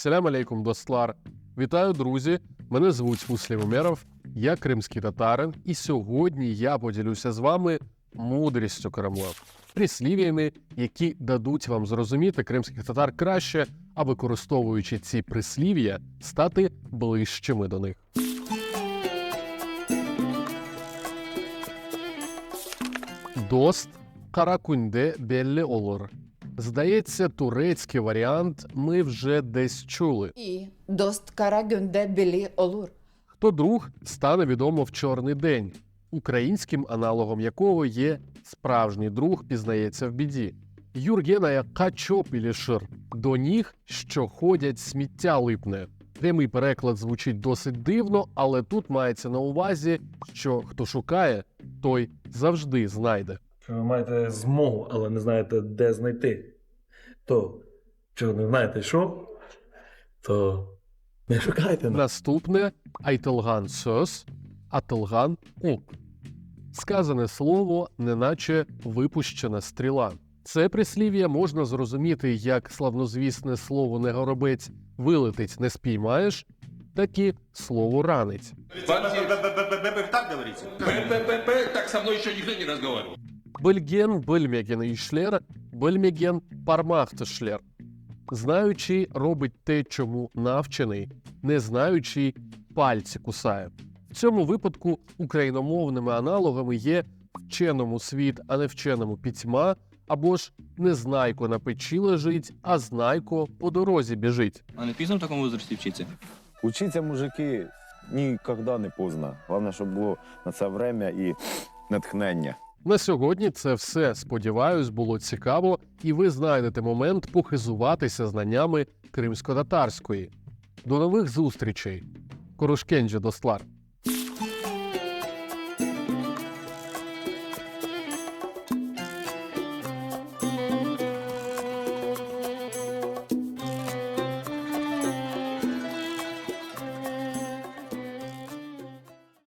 Селям алейкум, достлар. Вітаю, друзі! Мене звуть Муслім Умеров, я кримський татарин, і сьогодні я поділюся з вами мудрістю Кремля, прислів'ями, які дадуть вам зрозуміти кримських татар краще, а використовуючи ці прислів'я, стати ближчими до них. Дост каракунде белле олор. Здається, турецький варіант ми вже десь чули. І дост кара гюнде білі олур. Хто друг стане відомо в чорний день, українським аналогом якого є справжній друг пізнається в біді. Юргена як качоп. До ніг, що ходять, сміття липне. Прямий переклад звучить досить дивно, але тут мається на увазі, що хто шукає, той завжди знайде. Що ви маєте змогу, але не знаєте, де знайти. То, що не знаєте що, то не шукайте. Наступне Айтелган Сөс, Ателган Ук. Сказане слово, неначе випущена стріла. Це прислів'я можна зрозуміти як славнозвісне слово не горобець вилетить не спіймаєш, так і слово ранить. Так говорите? Так со мной еще никто не разговаривал. Бельген бельмеген і шлер, бельмеген пармахтешлер. Знаючи, робить те, чому навчений, не знаючи, пальці кусає. В цьому випадку україномовними аналогами є вченому світ, а не вченому пітьма, або ж незнайко на печі лежить, а знайко по дорозі біжить. А не пізно в такому возрасті вчитися? Учиться, мужики, ніколи не поздно. Головне, щоб було на це время і натхнення. На сьогодні це все. Сподіваюсь, було цікаво, і ви знайдете момент похизуватися знаннями кримсько-татарської. До нових зустрічей. Корушкенджі Дослар.